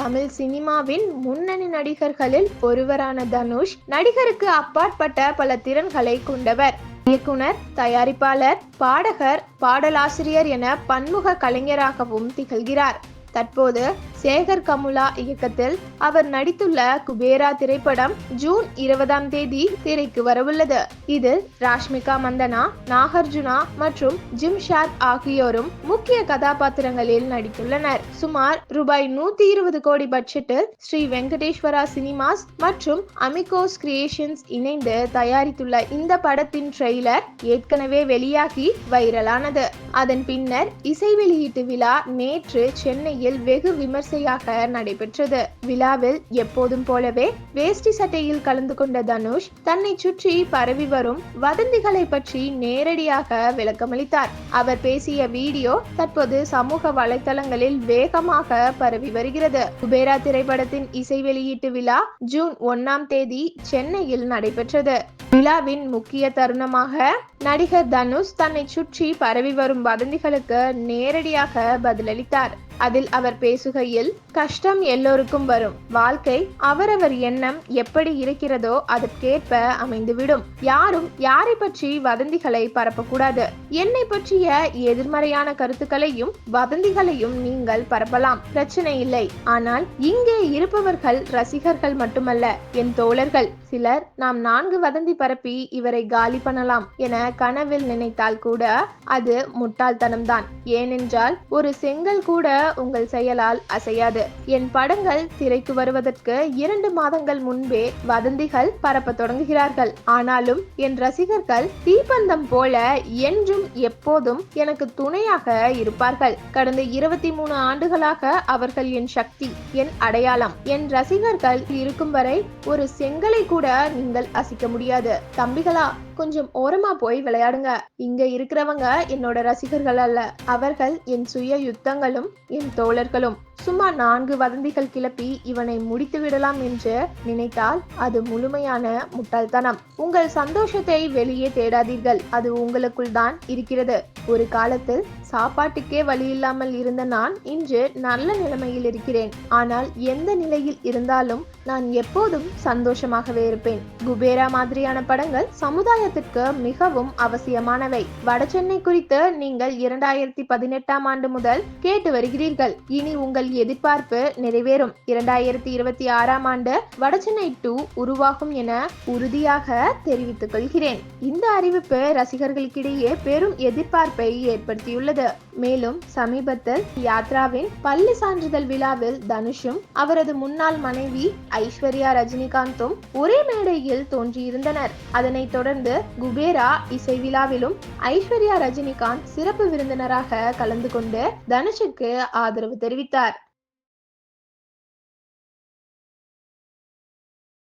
தமிழ் சினிமாவின் முன்னணி நடிகர்களில் ஒருவரான தனுஷ் நடிகருக்கு அப்பாற்பட்ட பல திறன்களை கொண்டவர். இயக்குனர் தயாரிப்பாளர் பாடகர் பாடலாசிரியர் என பன்முக கலைஞராகவும் திகழ்கிறார். தற்போது சேகர் கமுலா இயக்கத்தில் அவர் நடித்துள்ள குபேரா திரைப்படம் ஜூன் இருபதாம் தேதி திரைக்கு வரவுள்ளது. இதில் ராஷ்மிகா மந்தனா நாகார்ஜுனா மற்றும் ஜிம் ஷாத் ஆகியோரும் முக்கிய கதாபாத்திரங்களில் நடித்துள்ளனர். சுமார் ரூபாய் நூத்தி இருபது கோடி பட்ஜெட்டில் ஸ்ரீ வெங்கடேஸ்வரா சினிமாஸ் மற்றும் அமிகோஸ் கிரியேஷன்ஸ் இணைந்து தயாரித்துள்ள இந்த படத்தின் ட்ரெய்லர் ஏற்கனவே வெளியாகி வைரலானது. அதன் பின்னர் இசை வெளியீட்டு விழா நேற்று சென்னையில் வெகு விமர்சையாக நடைபெற்றது. விழாவில் எப்போதும் போலவே வேஷ்டி சட்டையில் கலந்து கொண்ட தனுஷ் தன்னை சுற்றி பரவி வரும் வதந்திகளை பற்றி நேரடியாக விளக்கமளித்தார். அவர் பேசிய வீடியோ தற்போது சமூக வலைதளங்களில் வேகமாக பரவி வருகிறது. குபேரா திரைப்படத்தின் இசை வெளியீட்டு விழா ஜூன் ஒன்னாம் தேதி சென்னையில் நடைபெற்றது. விழாவின் முக்கிய தருணமாக நடிகர் தனுஷ் தன்னை சுற்றி பரவி வரும் வதந்திகளுக்கு நேரடியாக பதிலளித்தார். அதில் அவர் பேசுகையில் கஷ்டம் எல்லோருக்கும் வரும். வாழ்க்கை அவரவர் எண்ணம் எப்படி இருக்கிறதோ அதற்கேற்ப அமைந்துவிடும். யாரும் யாரை பற்றி வதந்திகளை பரப்பக்கூடாது. என்னை பற்றிய எதிர்மறையான கருத்துக்களையும் வதந்திகளையும் நீங்கள் பரப்பலாம். பிரச்சனை இல்லை. ஆனால் இங்கே இருப்பவர்கள் ரசிகர்கள் மட்டுமல்ல என் தோழர்கள். சிலர் நாம் நான்கு வதந்தி பரப்பி இவரை காலி பண்ணலாம் என கனவில் நினைத்தால் கூட அது முட்டாள்தனம்தான். ஏனென்றால் ஒரு செங்கல் கூட உங்கள் செயலால் அசையாது. என் படங்கள் திரைக்கு வருவதற்கு இரண்டு மாதங்கள் முன்பே வதந்திகள் பரப்ப தொடங்குகிறார்கள். ஆனாலும் என் ரசிகர்கள் தீப்பந்தம் போல என்றும் எப்போதும் எனக்கு துணையாக இருப்பார்கள். கடந்த இருபத்தி மூணு ஆண்டுகளாக அவர்கள் என் சக்தி என் அடையாளம் என் ரசிகர்கள் இருக்கும் வரை ஒரு செங்கலை கூட நீங்கள் அசைக்க முடியாது. தம்பிகளா கொஞ்சம் ஓரமா போய் விளையாடுங்க. இங்க இருக்கிறவங்க என்னோட ரசிகர்கள் அல்ல. அவர்கள் என் சுய யுத்தங்களும் என் தோழர்களும் சும்மா நான்கு வதந்திகள் கிளப்பி இவனை முடித்து விடலாம் என்று நினைத்தால் அது முழுமையான முட்டாள்தனம். உங்கள் சந்தோஷத்தை வெளியே தேடாதீர்கள். அது உங்களுக்குள் தான் இருக்கிறது. ஒரு காலத்தில் சாப்பாட்டுக்கே வழி இல்லாமல் இருந்த நான் இன்று நல்ல நிலைமையில் இருக்கிறேன். ஆனால் எந்த நிலையில் இருந்தாலும் நான் எப்போதும் சந்தோஷமாகவே இருப்பேன். குபேரா மாதிரியான படங்கள் சமுதாயத்திற்கு மிகவும் அவசியமானவை. வடசென்னை குறித்து நீங்கள் இரண்டாயிரத்தி பதினெட்டாம் ஆண்டு முதல் கேட்டு வருகிறீர்கள். இனி உங்கள் எதிர்பார்ப்பு நிறைவேறும். இரண்டாயிரத்தி இருபத்தி ஆறாம் ஆண்டு வடசென்னை டூ உருவாகும் என உறுதியாக தெரிவித்துக் கொள்கிறேன். இந்த அறிவிப்பு ரசிகர்களுக்கிடையே பெரும் எதிர்பார்ப்பை ஏற்படுத்தியுள்ளது. மேலும் சமீபத்தில் யாத்ராவின் பள்ளி சான்றிதழ் விழாவில் தனுஷும் அவரது முன்னாள் மனைவி ஐஸ்வர்யா ரஜினிகாந்தும் ஒரே மேடையில் தோன்றியிருந்தனர். அதனைத் தொடர்ந்து குபேரா இசை விழாவிலும் ஐஸ்வர்யா ரஜினிகாந்த் சிறப்பு விருந்தினராக கலந்து கொண்டு தனுஷுக்கு ஆதரவு தெரிவித்தார்.